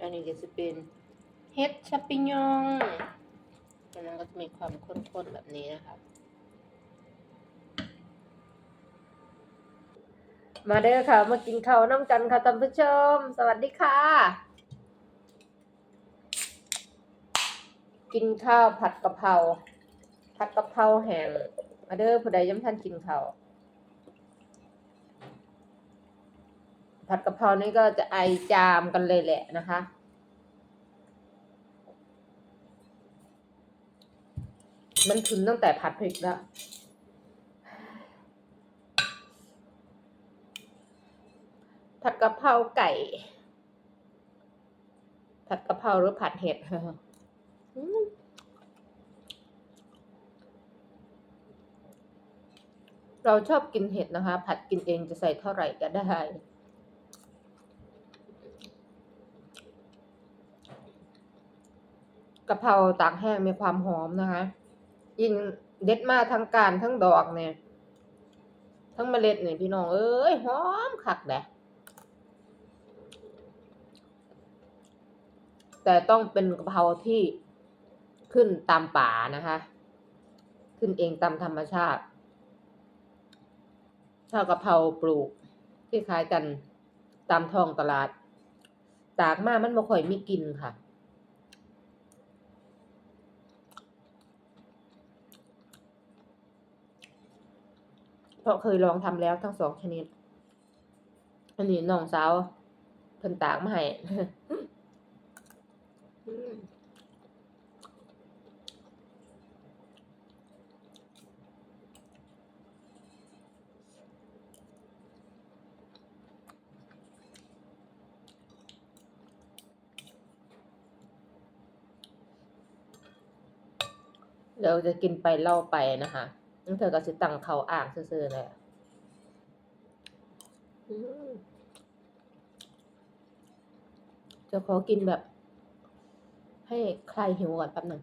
อันนี้ก็จะเป็นเฮ็ดชัปปิญองมันก็จะมีความข้นๆแบบนี้นะคะมาเด้อค่ะ มากินข้าวน้ำกันค่ะท่านผู้ชม สวัสดีค่ะ กินข้าวผัดกะเพราผัดกะเพราแห้งมาเด้อผู้ใดยังทันกินข้าว ผัดกะเพรานี่ก็จะไอจามกันเลยแหละนะคะ มันถึงตั้งแต่ผัดพริกแล้วผัดกะเพราไก่ ผัดกะเพราหรือผัดเห็ดเราชอบกินเห็ดนะคะ ผัดกินเองจะใส่เท่าไหร่ก็ได้ กะเพราตากแห้งมีความหอมนะคะ ยิ่งเด็ดมาทั้งการทั้งดอกเนี่ย ทั้งเมล็ดเนี่ยพี่น้องเอ้ยหอมคักแดะแต่ต้องเป็นกะเพราที่ขึ้นตามป่านะคะ ขึ้นเองตามธรรมชาติ ถ้ากะเพราปลูกที่ขายกันตามท้องตลาด ตากมามันบ่ค่อยมีกลินค่ะ เพราะเคยลองทำแล้วทั้งสองชนิด อันนี้น้องสาวเพิ่นตากมาให้เราจะกินไปเล่าไปนะคะ นั่นเธอก็สิตั้งเขาอ่างซื่อๆเลยอะอืมจะขอกินแบบ ให้คลายหิวก่อนแป๊บหนึ่ง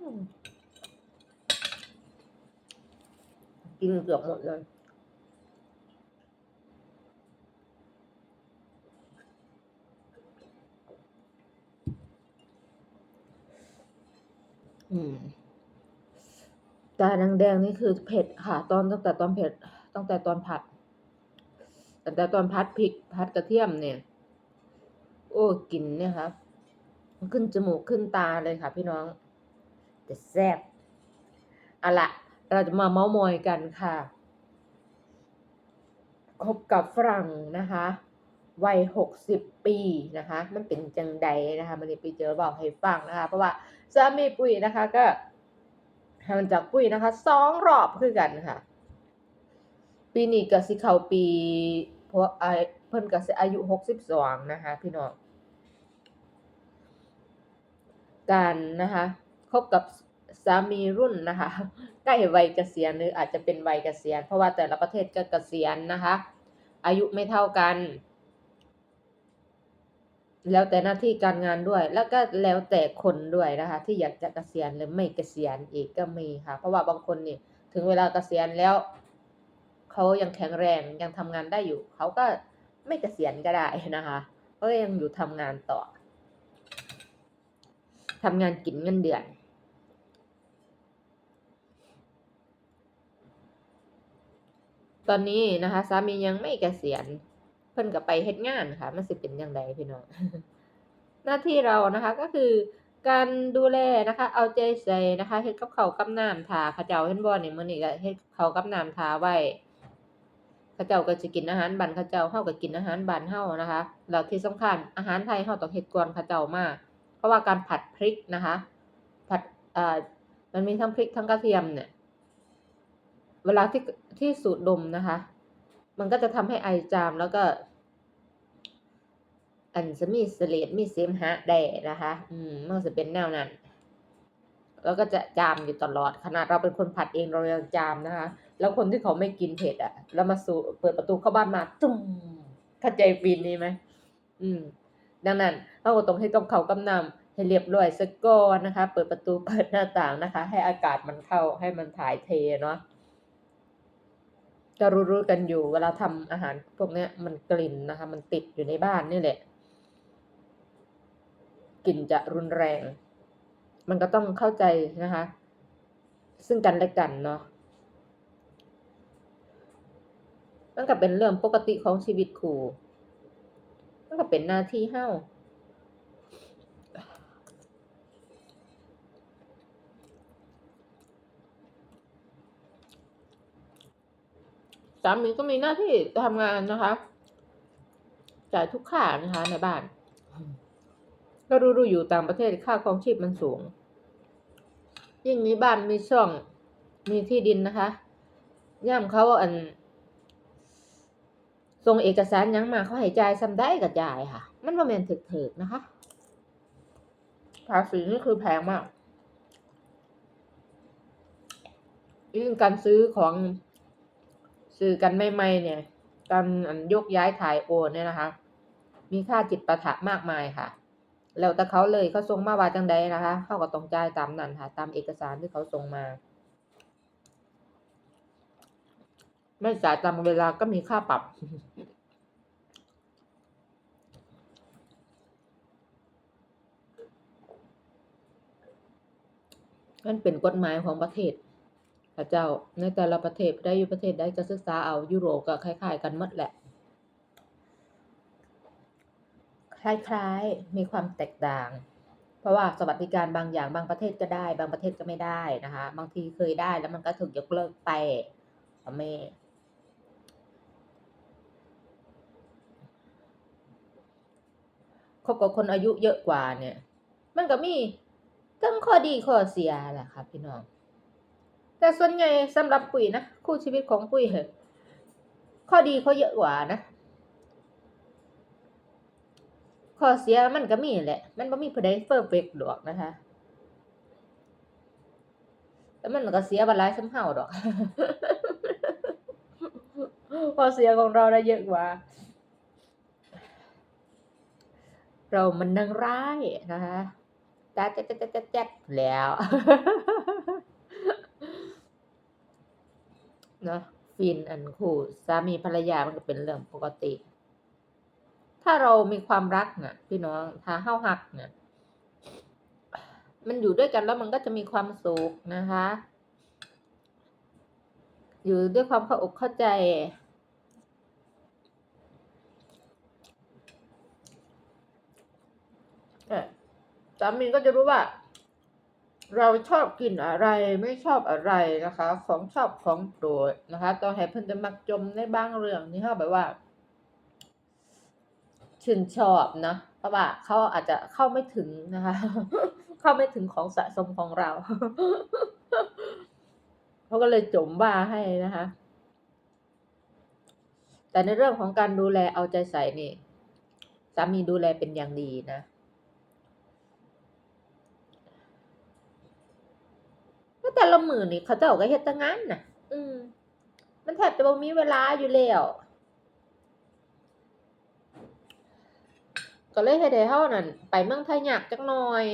อืม กินเกือบหมดเลยอืมแต่แดงๆนี่คือเผ็ดค่ะ ตอนตั้งแต่ตอนเผ็ดตั้งแต่ตอนผัดแต่แต่ตอนพัดพริกพัดกระเทียมเนี่ย โอ้กลินเนี่ยครับมันขึ้นจมูกขึ้นตาเลยค่ะพี่น้องแต่แซ่บเอาละ เราจะมาเมาส์มอยกันค่ะคบกับฝรั่งนะคะ วัยหกสิบปีนะคะ มันเป็นจังใดนะคะมันไปเจอบอกให้ฟังนะคะ เพราะว่าสามีปุ้ยนะคะก็ห่างจากปุ้ยนะคะสองรอบคือกันค่ะ ปีนี้ก็สิเขาปีเพราะไอเพิ่นก็สิอายุหกสิบสองนะคะ พี่น้องการนะคะคบกับ สามีรุ่นนะคะ ใกล้วัยเกษียณหรืออาจจะเป็นวัยเกษียณ เพราะว่าแต่ละประเทศก็เกษียณนะคะ อายุไม่เท่ากัน แล้วแต่หน้าที่การงานด้วย แล้วก็แล้วแต่คนด้วยนะคะ ที่อยากจะเกษียณหรือไม่เกษียณอีกก็มีค่ะ เพราะว่าบางคนนี่ถึงเวลาเกษียณแล้วเขายังแข็งแรงยังทำงานได้อยู่เขาก็ไม่เกษียณก็ได้นะคะก็ยังอยู่ทำงานต่อทำงานกินเงินเดือน ตอนนี้นะคะสามียังไม่เกษียณเพิ่นก็ไปเฮ็ดงานค่ะมันสิเป็นจังไดพี่น้องหน้าที่เรานะคะก็คือการดูแลนะคะ เอาใจใส่นะคะเฮ็ดกับข้ากับน้ำทาเขาเจ้าเห็นบ่นี่มื้อนี้ก็เฮ็ดเขากับน้ำทาไว้เขาเจ้าก็สิกินอาหารบ้านเขาเจ้าเฮาก็กินอาหารบ้านเฮานะคะแล้วที่สำคัญอาหารไทยเฮาต้องเฮ็ดก่อนเขาเจ้ามากเพราะว่าการผัดพริกนะคะ ผัดอ่ามันมีทั้งพริกทั้งกระเทียมเนี่ย เวลาที่ที่สูดดมนะคะ มันก็จะทำให้ไอจามแล้วก็ อันจะมีเสลดมีเสมหะได้นะคะ อืมมันจะเป็นแนวนั้น แล้วก็จะจามอยู่ตลอด ขนาดเราเป็นคนผัดเองเรายังจามนะคะ แล้วคนที่เขาไม่กินเผ็ดอะ แล้วมาสูเปิดประตูเข้าบ้านมาตุ้มเข้าใจฟินนี้ไหมอืม ดังนั้นเราก็ต้องให้ต้องเขากำนำให้เรียบร้อยสักก่อนนะคะ เปิดประตูเปิดหน้าต่างนะคะ ให้อากาศมันเข้าให้มันถ่ายเทเนาะ ก็รู้ๆกันอยู่เวลาทำอาหารพวกเนี้ยมันกลิ่นนะคะ มันติดอยู่ในบ้านนี่แหละกลิ่นจะรุนแรง มันก็ต้องเข้าใจนะคะ ซึ่งกันและกันเนาะมันก็เป็นเรื่องปกติของชีวิตครูมันก็เป็นหน้าที่เฮ้า สามีก็มีหน้าที่ทำงานนะคะ จ่ายทุกค่านะคะในบ้านก็รู้ๆอยู่ต่างประเทศค่าครองชีพมันสูง ยิ่งมีบ้านมีช่องมีที่ดินนะคะย่ามเขาอันส่งเอกสารหยังมาเขาให้จ่ายซ้ำได้กับจ่ายค่ะ มันประมาณถึกๆนะคะภาษีนี่คือแพงมากยิ่งการซื้อของ ซื้อกันใหม่ๆเนี่ยการอันยกย้ายถ่ายโอนเนี่ยนะคะ มีค่าจิตประทะมากมายค่ะ แล้วแต่เขาเลยเขาส่งมาว่าจังใดนะคะ เขาก็ต้องจ่ายตามนั้นค่ะ ตามเอกสารที่เขาส่งมา ไม่จ่ายตามเวลาก็มีค่าปรับนั่นเป็นกฎหมายของประเทศ พระเจ้าในแต่ละประเทศได้อยู่ประเทศได้จะศึกษาเอายุโรปก็คล้าย ๆ กันหมดแหละ คล้ายๆมีความแตกต่าง เพราะว่าสวัสดิการบางอย่างบางประเทศก็ได้ บางประเทศก็ไม่ได้นะคะ บางทีเคยได้แล้วมันก็ถูกยกเลิกไปแม่คบกับคนอายุเยอะกว่าเนี่ย มันก็มีทั้งข้อดีข้อเสียแหละค่ะพี่น้อง แต่ส่วนใหญ่สำหรับปุ๋ยนะคู่ชีวิตของปุ๋ยเหอะข้อดีเขาเยอะกว่านะข้อเสียมันก็มีแหละ มันบ่มีผู้ใดเฟอร์เฟกต์ดอกนะคะแต่มันก็เสียบ่หลายสำเฮาดอกข้อเสียของเราได้เยอะกว่า เรามันนางร้ายนะคะจ๊ดจ๊ดจ๊ดจ๊ดจ๊ดแล้ว เนาะฟินอันคู่สามีภรรยามันก็เป็นเรื่องปกติ ถ้าเรามีความรักน่ะ พี่น้องถ้าเฮาหักเนี่ยมันอยู่ด้วยกันแล้วมันก็จะมีความสุขนะคะ อยู่ด้วยความเข้าอกเข้าใจ สามีก็จะรู้ว่า เราชอบกินอะไรไม่ชอบอะไรนะคะ ของชอบของโปรดนะคะตอนให้เพิ่นจะมักจมในบางเรื่องนี่เขาแบบว่าชื่นชอบนะเพราะว่าเขาอาจจะเข้าไม่ถึงนะคะ เข้าไม่ถึงของสะสมของเราเขาก็เลยจมว่าให้นะคะ แต่ในเรื่องของการดูแลเอาใจใส่นี่สามีดูแลเป็นอย่างดีนะ แต่ละมือนี่เขาเจ้าก็เฮ็ดแต่งานน่ะ อืม มันแทบจะบ่มีเวลาอยู่แล้วก็เลยเฮ็ดให้เรานั่นไปเมืองไทยยากจักหน่อย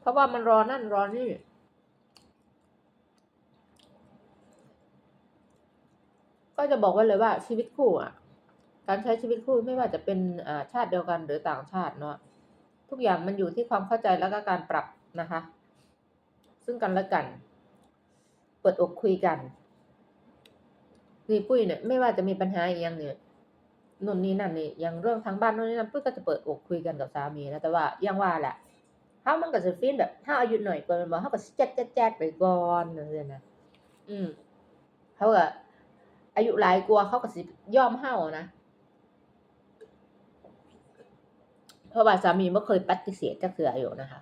เพราะว่ามันรอนั่นรอนี่ก็จะบอกไว้เลยว่าชีวิตคู่อะ การใช้ชีวิตคู่ไม่ว่าจะเป็นชาติเดียวกันหรือต่างชาติเนาะทุกอย่างมันอยู่ที่ความเข้าใจแล้วก็การปรับนะคะ ซึ่งกันและกัน เปิดอกคุยกันนี่ปุ้ยเนี่ยไม่ว่าจะมีปัญหาอิหยังเนี่ยนู่นนี่นั่นนี่อย่างเรื่องทางบ้านนู่นนี่นั่นปุ้ยก็จะเปิดอกคุยกันกับสามีนะแต่ว่าย่างว่าแหละเรามันก็สิฟีลแบบเราอายุหน้อยกว่าม่นบ่เราก็สิแจ๊ดๆๆไปก่อนจั่งซี้นะอืมเขาก็อายุหลายกว่าเขาก็สิยอมเรานะ เพราะว่าสามีบ่เคยปฏิเสธจักเทื่ออยู่นะคะ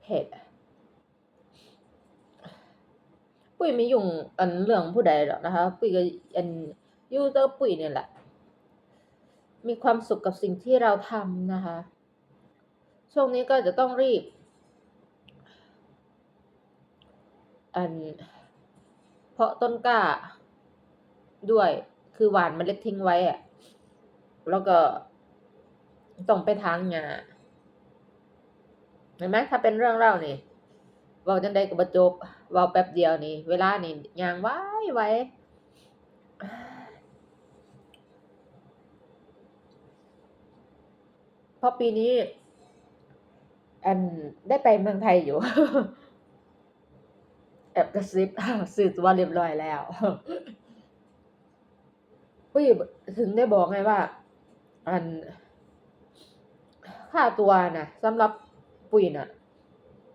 เผ็ดปุ้ยไม่ยุ่งอันเรื่องผู้ใดดอกนะคะ ปุ้ยก็อันอยู่แต่กับปุ้ยเนี่ยแหละ มีความสุขกับสิ่งที่เราทำนะคะ ช่วงนี้ก็จะต้องรีบ อัน เพาะต้นกล้า ด้วย คือหวานเมล็ดทิ้งไว้อะแล้วก็ต้องไปถางหญ้าเห็นไหมถ้าเป็นเรื่องเล่านี่เว้าจังใดก็บ่จบเว้าแป๊บเดียวนี่ เวลานี่ยางไว้ไวเพราะปีนี้ อันได้ไปเมืองไทยอยู่ แอบกระซิบซื้อตั๋วเรียบร้อยแล้ว ปุ้ยถึงได้บอกไงว่า อันค่าตัวนะสำหรับปุ้ยน่ะ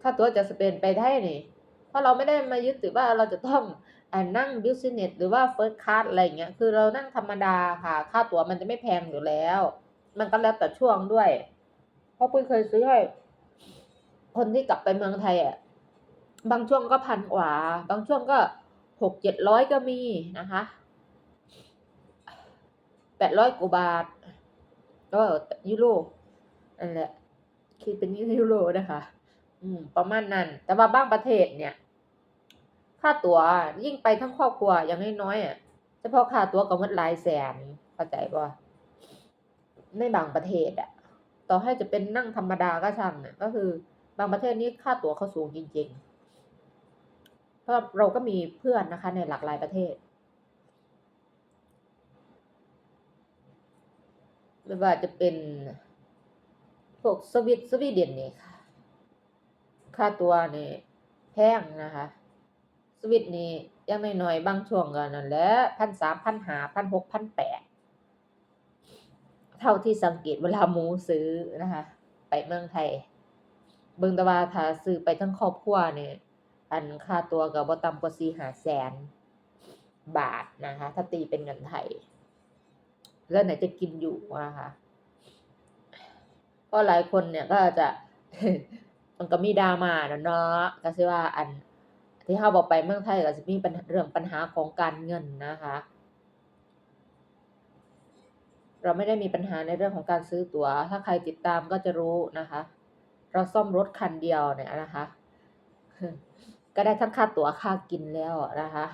ค่าตัวจากสเปนไปไทยนี่ เพราะเราไม่ได้มายึดติดว่าเราจะต้องอ่านั่ง Business หรือว่า First Class อะไรเงี้ย คือเรานั่งธรรมดาค่ะ ค่าตั๋วมันจะไม่แพงอยู่แล้ว มันก็แล้วแต่ช่วงด้วย เพราะปุ้ยเคยซื้อให้คนที่กลับไปเมืองไทยอะบางช่วงก็1,000กว่า บางช่วงก็600-700ก็มีนะคะ 800กว่าบาทก็ยูโรนั่นแหละคิดเป็นยูโรนะคะ อืม ประมาณนั้น แต่ว่าบางประเทศเนี่ย ค่าตั๋วยิ่งไปทั้งครอบครัวอย่างน้อยๆอะเฉพาะค่าตั๋วก็หมดหลายแสนเข้าใจบ่ะในบางประเทศอะ ต่อให้จะเป็นนั่งธรรมดาก็ช่างอะก็คือ บางประเทศนี่ค่าตั๋วเขาสูงจริง ๆ เพราะเราก็มีเพื่อนนะคะ ในหลากหลายประเทศ ไม่ว่าจะเป็นพวกสวิตสวีเดนนี่ค่ะ ค่าตัวนี่แพงนะคะ สวิตนี่ย่างน้อยๆบางช่วงก็นั่นแหละ1,300 1,500 1,600 1,800เท่าที่สังเกตเวลาหมูซื้อนะคะ ไปเมืองไทย เบิงต่ว่าถ้าซื้อไปทั้งครอบครัวเนี่ยอันค่าตัวก็บ่ต่ำกว่า4-5แสนบาทนะคะ ถ้าตีเป็นเงินไทย แล้วไหนจะกินอยู่นะคะก็หลายคนเนี่ยก็จะมันก็มี drama น่ะเนาะก็สิว่าอันที่เราบ่ไปเมืองไทยก็สิมีปัญเรื่องปัญหาของการเงินนะคะ เราไม่ได้มีปัญหาในเรื่องของการซื้อตั๋ว ถ้าใครติดตามก็จะรู้นะคะ เราซ่อมรถคันเดียวเนี่ยนะคะ ก็ได้ทั้งค่าตั๋วค่ากินแล้วนะคะ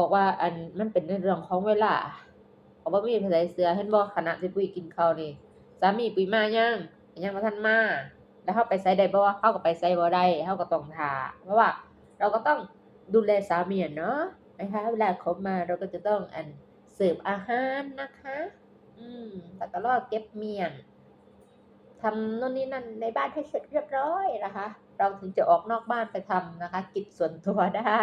บอกว่าอันมันเป็นในเรื่องของเวลา ก็บ่มีไผเชื่อเห็นบ่ขณะที่ปุ้ยกินข้าวนี่สามีปุ้ยมายังยังบ่ทันมา แล้วเราไปไสได้บ่เราก็ไปไสบ่ได้เราก็ต้องท่าเพราะว่า เราก็ต้องดูแลสามีเนาะนะคะเวลาเขามาเราก็จะต้องอันเสิร์ฟอาหารนะคะ อืมแล้วก็รอเก็บเมียนทำนู่นนี่นั่นในบ้านให้เสร็จเรียบร้อยนะคะ เราถึงจะออกนอกบ้านไปทำนะคะ กิจส่วนตัวได้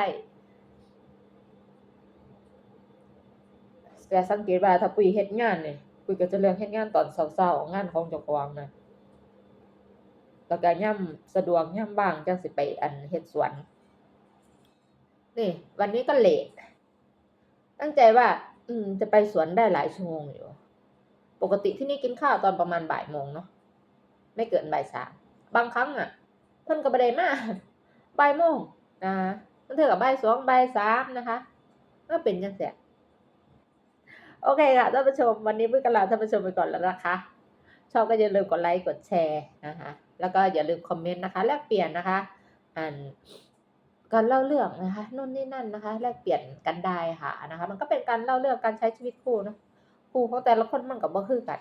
แต่สังเกตว่าถ้าปุ้ยเฮ็ดงานนี่ปุ้ยก็จะเลือกเฮ็ดงานตอนเช้าๆงานของเจ้าของนะแล้วก็ยามสะดวกยามว่างจังสิไปอันเฮ็ดสวน นี่ วันนี้ก็เลตตั้งใจว่า อืม จะไปสวนได้หลายชั่วโมงอยู่ ปกติที่นี่กินข้าวตอนประมาณบ่ายโมงเนาะไม่เกินบ่ายสามบางครั้งอะเพิ่นก็บ่ได้มาบ่ายโมงนะคะบางเทื่อก็บ่ายสองบ่ายสามนะคะมันเป็นจั่งซี้ โอเคค่ะท่านผู้ชมวันนี้พึ่งกลาท่านผู้ชมไปก่อนแล้วนะคะ ชอบก็อย่าลืมกดไลค์กดแชร์นะคะแล้วก็อย่าลืมคอมเมนต์นะคะแลกเปลี่ยนนะคะอันการเล่าเรื่องนะคะนู่นนี่นั่นนะคะ แลกเปลี่ยนกันได้ค่ะนะคะ มันก็เป็นการเล่าเรื่องการใช้ชีวิตคู่นะคู่ของแต่ละคนมันก็บ่คือกัน